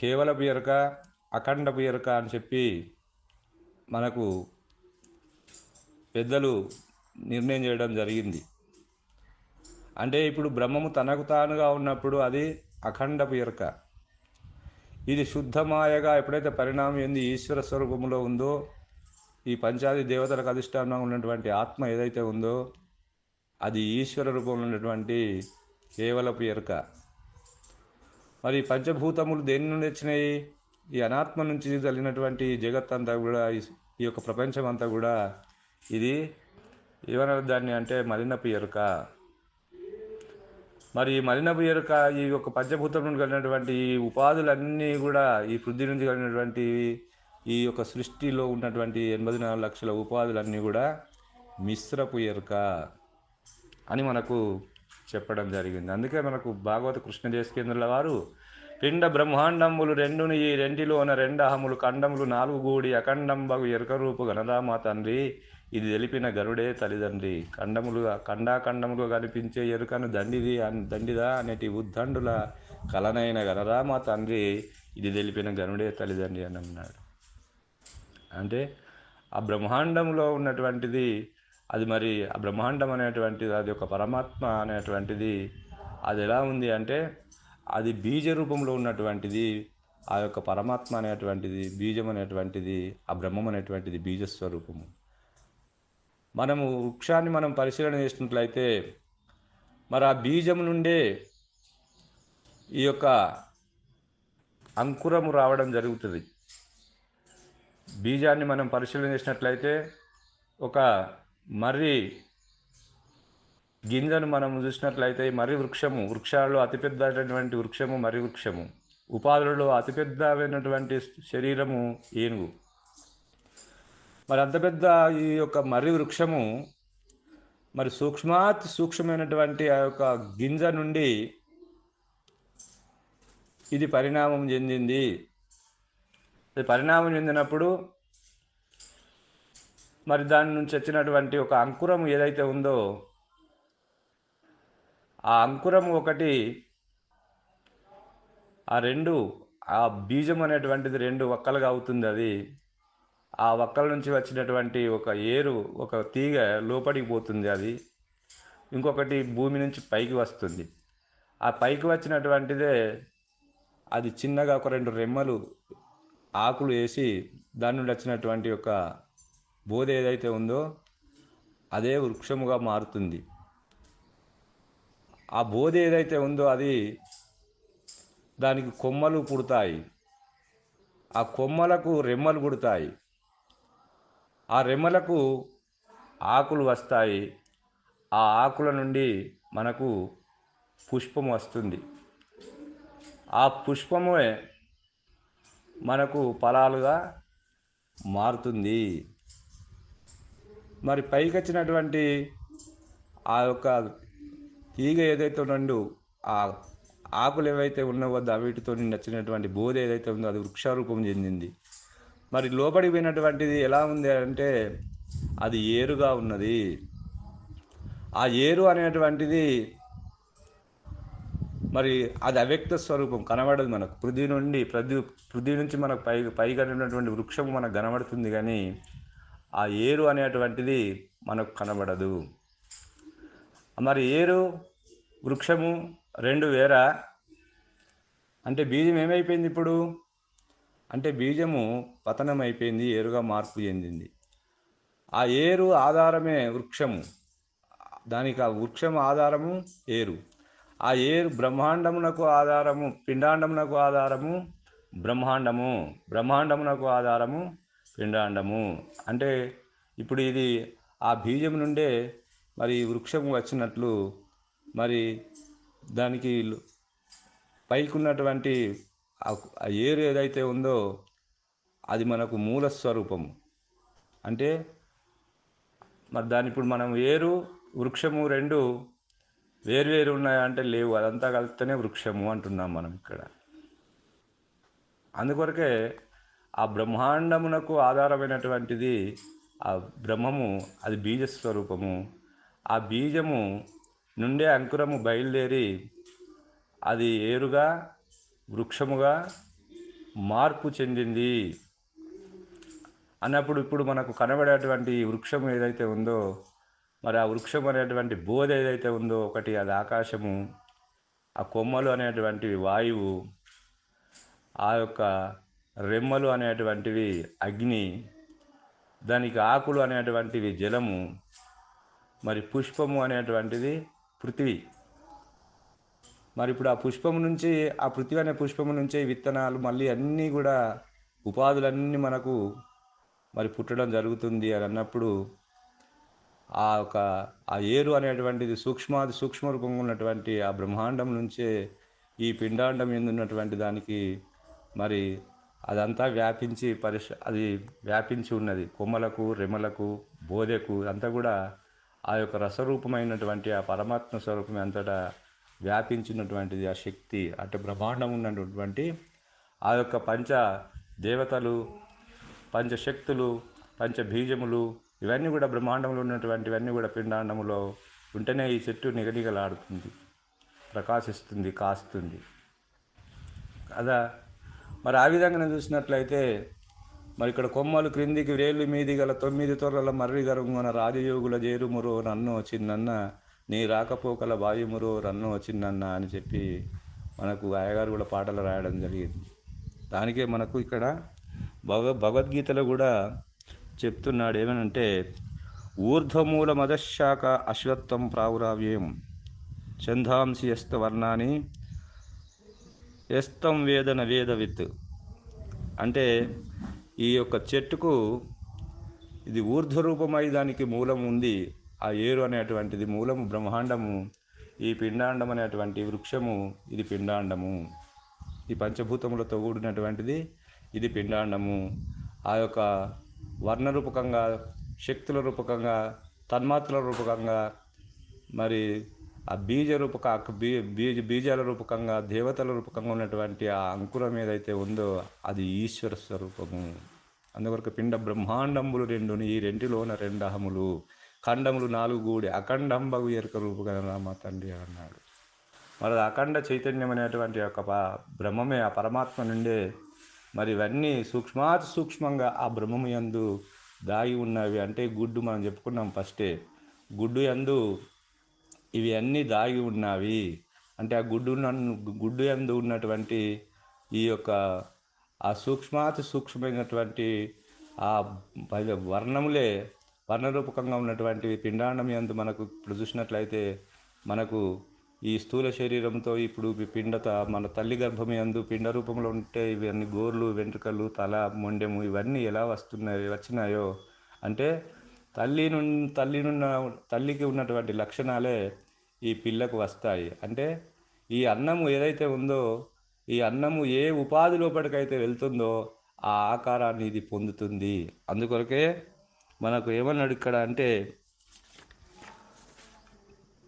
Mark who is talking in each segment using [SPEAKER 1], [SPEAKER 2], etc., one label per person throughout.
[SPEAKER 1] కేవలపు ఎరుక అఖండపు ఎరుక అని చెప్పి మనకు పెద్దలు నిర్ణయం చేయడం జరిగింది. అంటే ఇప్పుడు బ్రహ్మము తనకు తానుగా ఉన్నప్పుడు అది అఖండపు ఎరుక ఇది శుద్ధమాయగా ఎప్పుడైతే పరిణామం ఏంది ఈశ్వర స్వరూపంలో ఉందో ఈ పంచాది దేవతలకు అధిష్టానంగా ఉన్నటువంటి ఆత్మ ఏదైతే ఉందో అది ఈశ్వర రూపంలో ఉన్నటువంటి కేవలపు ఎరుక మరి పంచభూతములు దేని నుండి వచ్చినాయి? ఈ అనాత్మ నుంచి తల్లినటువంటి జగత్ అంతా కూడా ఈ- యొక్క ప్రపంచం అంతా కూడా ఇది ఏమన్నారు దాన్ని అంటే మలినపు ఎరుక. మరి ఈ మలినపు ఎరుక ఈ యొక్క పంచభూతం నుండి కలిగినటువంటి ఈ ఉపాధులన్నీ కూడా ఈ వృద్ధి నుంచి కలిగినటువంటి ఈ యొక్క సృష్టిలో ఉన్నటువంటి ఎనభై నాలుగు లక్షల ఉపాధులన్నీ కూడా మిశ్రపు ఎరుక అని మనకు చెప్పడం జరిగింది. అందుకే మనకు భాగవత కృష్ణ దేశకేంద్రుల వారు పిండ బ్రహ్మాండములు రెండుని ఈ రెంటిలోన రెండు అహములు ఖండములు నాలుగు గూడి అఖండంబగు ఎరుక రూపు గణరామ తండ్రి. ఇది తెలిపిన గరుడే తల్లిదండ్రి. ఖండములు ఖండాఖండములు కనిపించే ఎరుకను దండిది దండిదా అనేటి ఉద్దండుల కలనైన గణరామ తండ్రి. ఇది తెలిపిన గరుడే తల్లిదండ్రి అని అన్నాడు. అంటే ఆ బ్రహ్మాండంలో ఉన్నటువంటిది అది మరి ఆ బ్రహ్మాండం అనేటువంటిది అది ఒక పరమాత్మ అనేటువంటిది అది ఎలా ఉంది అంటే అది బీజ రూపంలో ఉన్నటువంటిది ఆ యొక్క పరమాత్మ అనేటువంటిది బీజం అనేటువంటిది ఆ బ్రహ్మం అనేటువంటిది బీజస్వరూపము మనము వృక్షాన్ని మనం పరిశీలన చేసినట్లయితే మరి ఆ బీజం నుండే ఈ యొక్క అంకురము రావడం జరుగుతుంది. బీజాన్ని మనం పరిశీలన చేసినట్లయితే ఒక మర్రి గింజను మనం చూసినట్లయితే ఈ మర్రి వృక్షము వృక్షాల్లో అతిపెద్దటువంటి వృక్షము మర్రి వృక్షము. ఉపాధులలో అతిపెద్దమైనటువంటి శరీరము ఏనుగు. మరి అంత పెద్ద ఈ యొక్క మర్రి వృక్షము మరి సూక్ష్మాతి సూక్ష్మమైనటువంటి ఆ యొక్క గింజ నుండి ఇది పరిణామం చెందింది. పరిణామం చెందినప్పుడు మరి దాని నుంచి వచ్చినటువంటి ఒక అంకురం ఏదైతే ఉందో ఆ అంకురం ఒకటి ఆ రెండు ఆ బీజం అనేటువంటిది రెండు వక్కలుగా అవుతుంది అది. ఆ వక్కల నుంచి వచ్చినటువంటి ఒక ఏరు ఒక తీగ లోపలికి పోతుంది అది. ఇంకొకటి భూమి నుంచి పైకి వస్తుంది. ఆ పైకి వచ్చినటువంటిదే అది చిన్నగా ఒక రెండు రెమ్మలు ఆకులు వేసి దాని నుండి వచ్చినటువంటి ఒక బోధ ఏదైతే ఉందో అదే వృక్షముగా మారుతుంది. ఆ బోధ ఏదైతే ఉందో అది దానికి కొమ్మలు పుడతాయి. ఆ కొమ్మలకు రెమ్మలు పుడతాయి. ఆ రెమ్మలకు ఆకులు వస్తాయి. ఆ ఆకుల నుండి మనకు పుష్పం వస్తుంది. ఆ పుష్పమే మనకు ఫలాలుగా మారుతుంది. మరి పైకి వచ్చినటువంటి ఆ యొక్క తీగ ఏదైతే ఉందో ఆ ఆకులు ఏవైతే ఉన్నావో వీటితో నచ్చినటువంటి బోధ ఏదైతే ఉందో అది వృక్షారూపం చెందింది. మరి లోపలికి పోయినటువంటిది ఎలా ఉంది అంటే అది ఏరుగా ఉన్నది. ఆ ఏరు అనేటువంటిది మరి అది అవ్యక్త స్వరూపం కనబడదు మనకు. పృథ్వీ నుండి ప్రతి పృథ్వీ నుంచి మనకు పై పైగా ఉన్నటువంటి వృక్షం మనకు కనబడుతుంది కానీ ఆ ఏరు అనేటువంటిది మనకు కనబడదు. మరి ఏరు వృక్షము రెండు వేరా? అంటే బీజం ఏమైపోయింది ఇప్పుడు? అంటే బీజము పతనం అయిపోయింది ఏరుగా మార్పు చెందింది. ఆ ఏరు ఆధారమే వృక్షము. దానికి ఆ వృక్షం ఆధారము ఏరు. ఆ ఏరు బ్రహ్మాండమునకు ఆధారము పిండాండమునకు ఆధారము బ్రహ్మాండము. బ్రహ్మాండమునకు ఆధారము పిండాండము అంటే ఇప్పుడు ఇది ఆ బీజం నుండే మరి వృక్షం వచ్చినట్లు మరి దానికి పైకి ఉన్నటువంటి ఆ ఏరు ఏదైతే ఉందో అది మనకు మూల స్వరూపము. అంటే మరి దాని ఇప్పుడు మనం ఏరు వృక్షము రెండు వేరువేరు ఉన్నాయంటే లేవు. అదంతా కలిస్తేనే వృక్షము అంటున్నాం మనం ఇక్కడ. అందుకొరకే ఆ బ్రహ్మాండమునకు ఆధారమైనటువంటిది ఆ బ్రహ్మము అది బీజ స్వరూపము ఆ బీజము నుండే అంకురము బయలుదేరి అది ఏరుగా వృక్షముగా మార్పు చెందింది. అన్నప్పుడు ఇప్పుడు మనకు కనబడేటువంటి వృక్షం ఏదైతే ఉందో మరి ఆ వృక్షం అనేటువంటి బోధ ఏదైతే ఉందో ఒకటి అది ఆకాశము ఆ కొమ్మలు అనేటువంటి వాయువు ఆ యొక్క రెమ్మలు అనేటువంటివి అగ్ని దానికి ఆకులు అనేటువంటివి జలము మరి పుష్పము అనేటువంటిది పృథివీ. మరి ఇప్పుడు ఆ పుష్పము నుంచి ఆ పృథివీ అనే పుష్పము నుంచే విత్తనాలు మళ్ళీ అన్నీ కూడా ఉపాధులన్నీ మనకు మరి పుట్టడం జరుగుతుంది అని అన్నప్పుడు ఆ ఒక ఆ ఏరు అనేటువంటిది సూక్ష్మాది సూక్ష్మ రూపంగా ఉన్నటువంటి ఆ బ్రహ్మాండం నుంచే ఈ పిండాండం ఎందున్నటువంటి దానికి మరి అదంతా వ్యాపించి పరిశ అది వ్యాపించి ఉన్నది. కొమ్మలకు రెమ్మలకు బోధెకు అంతా కూడా ఆ యొక్క రసరూపమైనటువంటి ఆ పరమాత్మ స్వరూపం అంతటా వ్యాపించినటువంటిది ఆ శక్తి అంటే బ్రహ్మాండం ఉన్నటువంటి ఆ యొక్క పంచ దేవతలు పంచశక్తులు పంచబీజములు ఇవన్నీ కూడా బ్రహ్మాండంలో ఉన్నటువంటివన్నీ కూడా పిండాండములో ఉంటేనే ఈ చెట్టు నిగనిగలాడుతుంది ప్రకాశిస్తుంది కాస్తుంది. కదా? మరి ఆ విధంగా చూసినట్లయితే మరి ఇక్కడ కొమ్మలు క్రిందికి వేలు మీది గల తొమ్మిది తొర్రల మర్రి గరుగున రాజయోగుల జేరుమురో నన్ను వచ్చిందన్న నీ రాకపోకల వాయుమురో రన్ను వచ్చిందన్న అని చెప్పి మనకు అయ్యగారు కూడా పాటలు రాయడం జరిగింది. దానికే మనకు ఇక్కడ భగ భగవద్గీతలో కూడా చెప్తున్నాడు ఏమనంటే ఊర్ధ్వమూల మదశాఖ అశ్వత్వం ప్రావురావ్యం ఛందాంసి యస్త వర్ణాన్ని ఎస్తం వేదన వేదవిత్. అంటే ఈ యొక్క చెట్టుకు ఇది ఊర్ధ్వరూపమై దానికి మూలం ఉంది. ఆ ఏరు అనేటువంటిది మూలము బ్రహ్మాండము. ఈ పిండాండం అనేటువంటి వృక్షము ఇది పిండాండము. ఈ పంచభూతములతో కూడినటువంటిది ఇది పిండాండము. ఆ యొక్క వర్ణరూపకంగా శక్తుల రూపకంగా తన్మాత్రల రూపకంగా మరి ఆ బీజ రూపక బీ బీజ బీజాల రూపకంగా దేవతల రూపకంగా ఉన్నటువంటి ఆ అంకురం ఏదైతే ఉందో అది ఈశ్వర స్వరూపము. అందువరకు పిండ బ్రహ్మాండములు రెండుని ఈ రెంటిలోన రెండు అహములు ఖండములు నాలుగు గూడి అఖండంబగు ఎరుక రూపగా మా తండ్రి అన్నాడు. మరి అఖండ చైతన్యం అనేటువంటి యొక్క ప- బ్రహ్మమే ఆ పరమాత్మ నుండే మరి ఇవన్నీ సూక్ష్మాతి సూక్ష్మంగా ఆ బ్రహ్మము యందు దాగి ఉన్నవి. అంటే గుడ్డు మనం చెప్పుకున్నాం ఫస్టే. గుడ్డు యందు ఇవి అన్నీ దాగి ఉన్నవి. అంటే ఆ గుడ్డు నన్ను గుడ్డు యందు ఉన్నటువంటి ఈ యొక్క ఆ సూక్ష్మాతి సూక్ష్మమైనటువంటి ఆ వర్ణములే వర్ణరూపకంగా ఉన్నటువంటి పిండాండం ఎందు మనకు ఇప్పుడు చూసినట్లయితే మనకు ఈ స్థూల శరీరంతో ఇప్పుడు ఈ పిండత మన తల్లి గర్భం యందు పిండ రూపంలో ఉంటే ఇవన్నీ గోర్లు వెంట్రుకలు తల మొండెము ఇవన్నీ ఎలా వస్తున్నాయి వచ్చినాయో అంటే తల్లి నుండి తల్లి నున్న తల్లికి ఉన్నటువంటి లక్షణాలే ఈ పిల్లకు వస్తాయి. అంటే ఈ అన్నము ఏదైతే ఉందో ఈ అన్నము ఏ ఉపాధి లోపలికైతే వెళ్తుందో ఆ ఆకారాన్ని ఇది పొందుతుంది. అందుకొరకే మనకు ఏమన్నాడు ఇక్కడ అంటే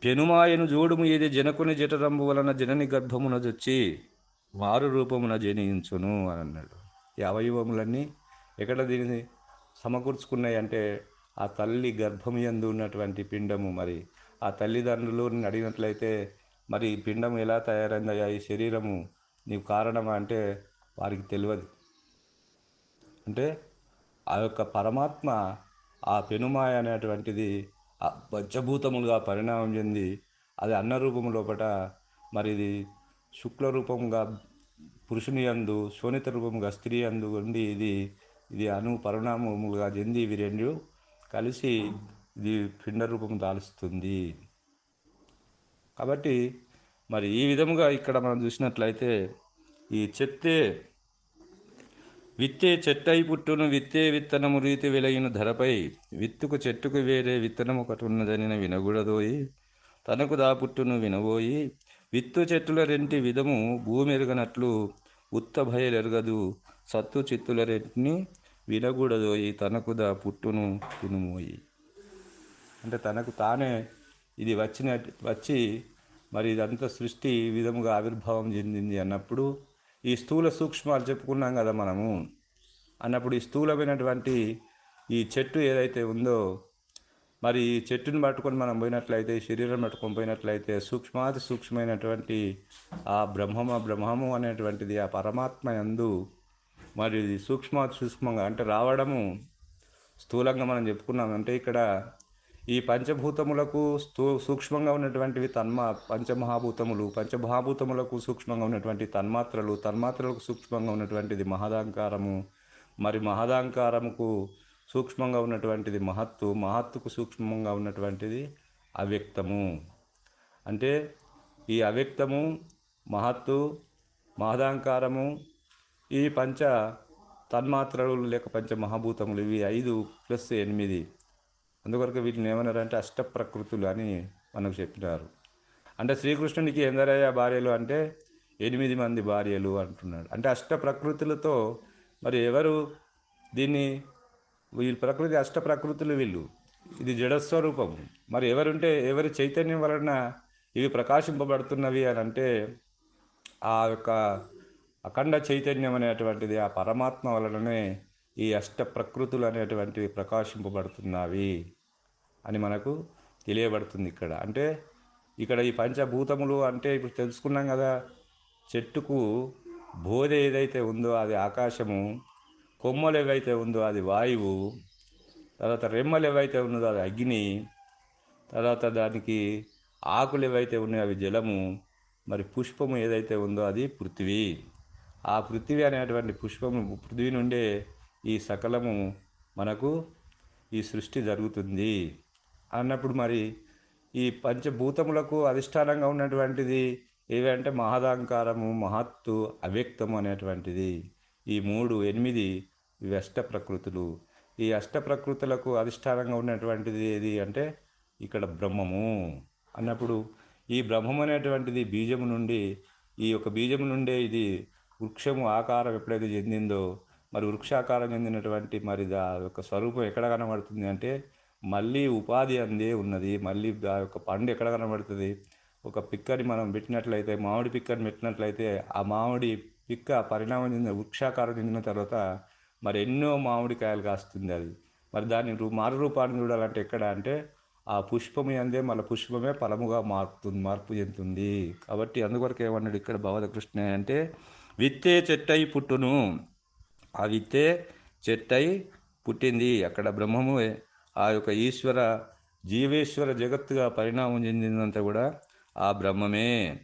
[SPEAKER 1] పెనుమాయను జోడుము ఏది జనకుని జఠరంబు వలన జనని గర్భమున జొచ్చి మారు రూపమున జనించును అని అన్నాడు. ఈ అవయవములన్నీ ఎక్కడ దీనిని సమకూర్చుకున్నాయి అంటే ఆ తల్లి గర్భము యందు ఉన్నటువంటి పిండము మరి. ఆ తల్లిదండ్రులు అడిగినట్లయితే మరి ఈ పిండం ఎలా తయారైందయ్యా? ఈ శరీరము నీకు కారణమా అంటే వారికి తెలియదు. అంటే ఆ యొక్క పరమాత్మ ఆ పెనుమాయ అనేటువంటిది ఆ పంచభూతములుగా పరిణామం చెంది అది అన్న రూపము లోపట మరి ఇది శుక్ల రూపంగా పురుషుని యందు శోణిత రూపంగా స్త్రీ యందు ఉండి ఇది ఇది అను పరిణామములుగా చెంది ఇవి రెండు కలిసి ఇది పిండ రూపం దాలుస్తుంది. కాబట్టి మరి ఈ విధముగా ఇక్కడ మనం చూసినట్లయితే ఈ చెత్తే విత్తే చెట్టై పుట్టును విత్తే విత్తనము రీతి వెలగిన ధరపై విత్తుకు చెట్టుకు వేరే విత్తనం ఒకటి ఉన్నదని వినకూడదోయి. తనకు దా పుట్టును వినబోయి విత్తు చెట్టుల రెంటి విధము భూమి ఎరగనట్లు ఉత్త భయలెరగదు సత్తు చిత్తుల రెంటిని వినకూడదోయి తనకు దా పుట్టును తినుమోయి. అంటే తనకు తానే ఇది వచ్చిన వచ్చి మరి ఇదంతా సృష్టి విధముగా ఆవిర్భావం చెందింది అన్నప్పుడు ఈ స్థూల సూక్ష్మాలు చెప్పుకున్నాం కదా మనము. అన్నప్పుడు ఈ స్థూలమైనటువంటి ఈ చెట్టు ఏదైతే ఉందో మరి ఈ చెట్టుని పట్టుకొని మనం పోయినట్లయితే శరీరం పట్టుకొని పోయినట్లయితే సూక్ష్మాతి సూక్ష్మమైనటువంటి ఆ బ్రహ్మమ బ్రహ్మము అనేటువంటిది ఆ పరమాత్మ ఎందు మరి ఇది సూక్ష్మ సూక్ష్మంగా అంటే రావడము స్థూలంగా మనం చెప్పుకున్నాం. అంటే ఇక్కడ ఈ పంచభూతములకు స్థూ సూక్ష్మంగా ఉన్నటువంటివి తన్మా పంచమహాభూతములు పంచమహాభూతములకు సూక్ష్మంగా ఉన్నటువంటి తన్మాత్రలు తన్మాత్రలకు సూక్ష్మంగా ఉన్నటువంటిది మహదాంకారము. మరి మహదాంకారముకు సూక్ష్మంగా ఉన్నటువంటిది మహత్తు మహత్తుకు సూక్ష్మంగా ఉన్నటువంటిది అవ్యక్తము. అంటే ఈ అవ్యక్తము మహత్తు మహదాంకారము ఈ పంచ తన్మాత్రలు లేక పంచ మహాభూతములు ఇవి ఐదు ప్లస్ ఎనిమిది. అందుకొరకు వీటిని ఏమన్నారంటే అష్ట ప్రకృతులు అని మనకు చెప్పినారు. అంటే శ్రీకృష్ణునికి ఎందరయ్యా భార్యలు అంటే ఎనిమిది మంది భార్యలు అంటున్నాడు. అంటే అష్ట ప్రకృతులతో మరి ఎవరు దీన్ని వీళ్ళు ప్రకృతి అష్ట ప్రకృతులు వీళ్ళు. ఇది జడస్వరూపము. మరి ఎవరుంటే ఎవరి చైతన్యం వలన ఇవి ప్రకాశింపబడుతున్నవి అని అంటే ఆ యొక్క అఖండ చైతన్యం అనేటువంటిది ఆ పరమాత్మ వలననే ఈ అష్ట ప్రకృతులు అనేటువంటివి ప్రకాశింపబడుతున్నవి అని మనకు తెలియబడుతుంది ఇక్కడ. అంటే ఇక్కడ ఈ పంచభూతములు అంటే ఇప్పుడు తెలుసుకున్నాం కదా చెట్టుకు బోధ ఏదైతే ఉందో అది ఆకాశము కొమ్మలు ఏవైతే ఉందో అది వాయువు తర్వాత రెమ్మలు ఏవైతే ఉన్నదో అది అగ్ని తర్వాత దానికి ఆకులు ఏవైతే ఉన్నాయో అవి జలము మరి పుష్పము ఏదైతే ఉందో అది పృథివీ. ఆ పృథివీ అనేటువంటి పుష్పము పృథివీ నుండే ఈ సకలము మనకు ఈ సృష్టి జరుగుతుంది. అన్నప్పుడు మరి ఈ పంచభూతములకు అధిష్టానంగా ఉన్నటువంటిది ఏవంటే మహదాంకారము మహత్తు అవ్యక్తము అనేటువంటిది. ఈ మూడు ఎనిమిది ఇవి అష్ట ప్రకృతులు. ఈ అష్ట ప్రకృతులకు అధిష్టానంగా ఉన్నటువంటిది ఏది అంటే ఇక్కడ బ్రహ్మము. అన్నప్పుడు ఈ బ్రహ్మం అనేటువంటిది బీజము నుండి ఈ యొక్క బీజము నుండే ఇది వృక్షము ఆకారం ఎప్పుడైతే చెందిందో మరి వృక్షాకారం చెందినటువంటి మరి దా యొక్క స్వరూపం ఎక్కడ కనబడుతుంది అంటే మళ్ళీ ఉపాధి అందే ఉన్నది. మళ్ళీ ఆ యొక్క పండు ఎక్కడ కనబడుతుంది? ఒక పిక్కని మనం పెట్టినట్లయితే మామిడి పిక్కని పెట్టినట్లయితే ఆ మామిడి పిక్క పరిణామం చెందిన వృక్షాకారం చెందిన తర్వాత మరి ఎన్నో మామిడికాయలు కాస్తుంది అది. మరి దాన్ని రూ మారు రూపాన్ని చూడాలంటే ఎక్కడ అంటే ఆ పుష్పము అందే మళ్ళీ పుష్పమే ఫలముగా మారుతుంది మార్పు చెందుతుంది. కాబట్టి అందువరకు ఏమన్నాడు ఇక్కడ భగవత కృష్ణ అంటే విత్తే చెట్టై పుట్టును. ఆ విత్తే చెట్టై పుట్టింది. అక్కడ బ్రహ్మము ఆ యొక్క ఈశ్వర జీవేశ్వర జగత్తుగా పరిణామం చెందిందంతా కూడా ఆ బ్రహ్మమే.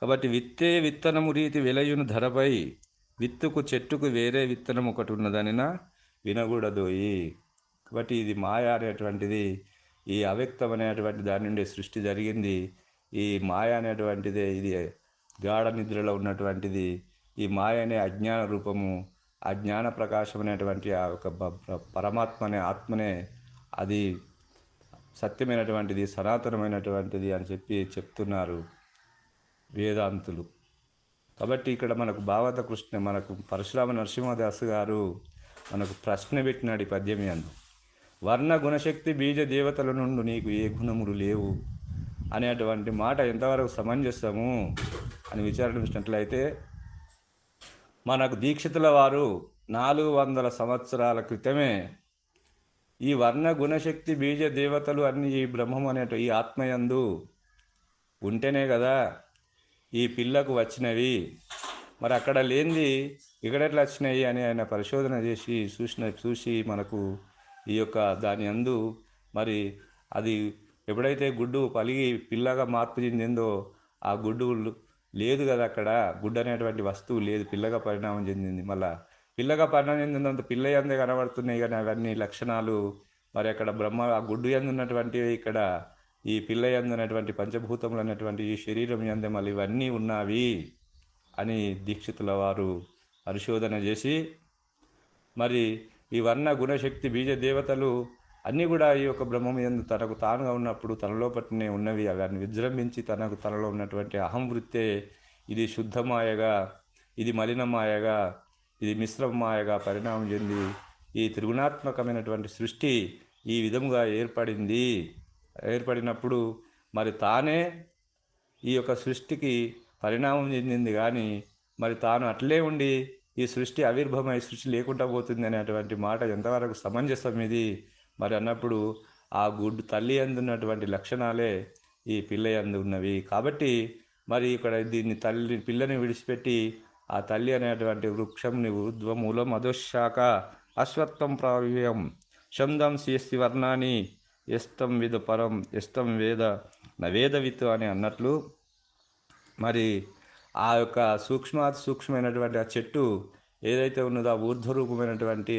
[SPEAKER 1] కాబట్టి విత్తే విత్తనము రీతి వెలయును ధరపై విత్తుకు చెట్టుకు వేరే విత్తనం ఒకటి ఉన్నదనినా వినకూడదోయి కాబట్టి ఇది మాయ అనేటువంటిది ఈ అవ్యక్తం అనేటువంటి దాని నుండి సృష్టి జరిగింది. ఈ మాయ అనేటువంటిదే ఇది గాఢ నిద్రలో ఉన్నటువంటిది. ఈ మాయ అనే అజ్ఞాన రూపము ఆ జ్ఞాన ప్రకాశం అనేటువంటి ఆ ఒక పరమాత్మ అనే ఆత్మనే అది సత్యమైనటువంటిది సనాతనమైనటువంటిది అని చెప్పి చెప్తున్నారు వేదాంతులు. కాబట్టి ఇక్కడ మనకు భావత కృష్ణ మనకు పరశురామ నరసింహదాస్ గారు మనకు ప్రశ్న పెట్టినాడు ఈ పద్యం అందు వర్ణ గుణశక్తి బీజ దేవతల నుండి నీకు ఏ గుణములు లేవు అనేటువంటి మాట ఎంతవరకు సమంజసము అని విచారించినట్లయితే మనకు దీక్షితుల వారు నాలుగు వందల సంవత్సరాల క్రితమే ఈ వర్ణ గుణశక్తి బీజ దేవతలు అన్ని ఈ బ్రహ్మం అనే ఈ ఆత్మయందు ఉంటేనే కదా ఈ పిల్లకు వచ్చినవి. మరి అక్కడ లేనిది ఎక్కడెట్లా వచ్చినాయి అని ఆయన పరిశోధన చేసి చూసిన చూసి మనకు ఈ యొక్క దాని అందు మరి అది ఎప్పుడైతే గుడ్డు పలిగి పిల్లగా మార్పు చెందిందో ఆ గుడ్డు లేదు కదా అక్కడ గుడ్డ అనేటువంటి వస్తువు లేదు పిల్లగా పరిణామం చెందింది. మళ్ళా పిల్లగా పరిణామం చెందినంత పిల్ల ఎందే కనబడుతున్నాయి కానీ అవన్నీ లక్షణాలు. మరి అక్కడ బ్రహ్మ ఆ గుడ్డు ఎందు ఇక్కడ ఈ పిల్ల ఉన్నటువంటి పంచభూతములు అనేటువంటి ఈ శరీరం ఎందే మళ్ళీ ఇవన్నీ ఉన్నావి అని దీక్షితుల వారు పరిశోధన చేసి మరి ఈ వర్ణ గుణశక్తి బీజ దేవతలు అన్నీ కూడా ఈ యొక్క బ్రహ్మం ఎందు తనకు తానుగా ఉన్నప్పుడు తనలో పట్టినే ఉన్నవి అవన్నీ విజృంభించి తనకు తనలో ఉన్నటువంటి అహం వృత్తే ఇది శుద్ధమాయగా ఇది మలినమాయగా ఇది మిశ్రమాయగా పరిణామం చెంది ఈ త్రిగుణాత్మకమైనటువంటి సృష్టి ఈ విధముగా ఏర్పడింది. ఏర్పడినప్పుడు మరి తానే ఈ యొక్క సృష్టికి పరిణామం చెందింది కానీ మరి తాను అట్లే ఉండి ఈ సృష్టి ఆవిర్భమై సృష్టి లేకుండా పోతుంది అనేటువంటి మాట ఎంతవరకు సమంజసం ఇది? మరి అన్నప్పుడు ఆ గుడ్డు తల్లి అందున్నటువంటి లక్షణాలే ఈ పిల్ల అందు ఉన్నవి కాబట్టి మరి ఇక్కడ దీన్ని తల్లి పిల్లని విడిచిపెట్టి ఆ తల్లి అనేటువంటి వృక్షం ఊర్ధ్వమూలం అధోశాఖ అశ్వత్వం ప్రావ్యం శందం శిస్తి వర్ణాన్ని ఎస్తం విధ పరం ఎస్తం వేద నవేదవిత్ అని అన్నట్లు మరి ఆ యొక్క సూక్ష్మాతి సూక్ష్మమైనటువంటి ఆ చెట్టు ఏదైతే ఉన్నదో ఆ ఊర్ధ్వరూపమైనటువంటి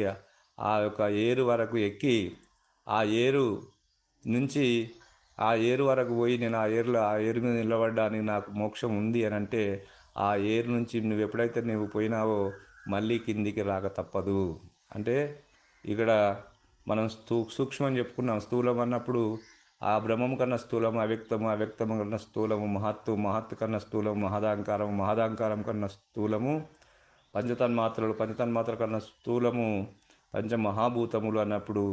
[SPEAKER 1] ఆ యొక్క ఏరు వరకు ఎక్కి ఆ ఏరు నుంచి ఆ ఏరు వరకు పోయి నేను ఆ ఏరులో ఆ ఏరు మీద నిలబడ్డానికి నాకు మోక్షం ఉంది అని అంటే ఆ ఏరు నుంచి నువ్వు ఎప్పుడైతే నువ్వు పోయినావో మళ్ళీ కిందికి రాక తప్పదు. అంటే ఇక్కడ మనం స్థూ సూక్ష్మం చెప్పుకున్నాం. స్థూలం అన్నప్పుడు ఆ బ్రహ్మం కన్నా స్థూలం అవ్యక్తము అవ్యక్తము కన్నా స్థూలము మహత్తు మహత్తు కన్నా స్థూలము మహదాంకారం మహదాంకారం కన్నా స్థూలము పంచతన్మాత్రలు పంచతన్మాత్ర కన్నా స్థూలము పంచమహాభూతములు అన్నప్పుడు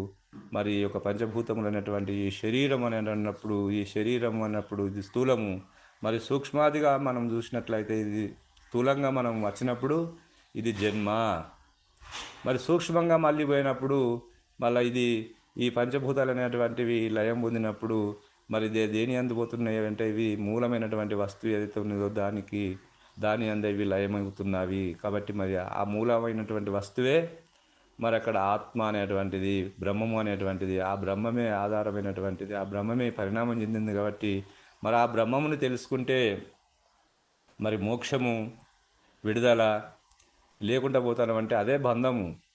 [SPEAKER 1] మరి ఒక యొక్క పంచభూతములు అనేటువంటి ఈ శరీరం అని అన్నప్పుడు ఈ శరీరం అన్నప్పుడు ఇది స్థూలము. మరి సూక్ష్మాదిగా మనం చూసినట్లయితే ఇది స్థూలంగా మనం వచ్చినప్పుడు ఇది జన్మ. మరి సూక్ష్మంగా మళ్ళీ పోయినప్పుడు మళ్ళీ ఇది ఈ పంచభూతాలు అనేటువంటివి లయం పొందినప్పుడు మరి దే దేని అందుపోతున్నాయి అంటే ఇవి మూలమైనటువంటి వస్తువు ఏదైతే ఉన్నదో దానికి దాని అందు ఇవి లయమవుతున్నవి. కాబట్టి మరి ఆ మూలమైనటువంటి వస్తువే మరి అక్కడ ఆత్మ అనేటువంటిది బ్రహ్మము అనేటువంటిది ఆ బ్రహ్మమే ఆధారమైనటువంటిది ఆ బ్రహ్మమే పరిణామం చెందింది కాబట్టి మరి ఆ బ్రహ్మమును తెలుసుకుంటే మరి మోక్షము విడుదల లేకుండా పోతానంటే అదే బంధము.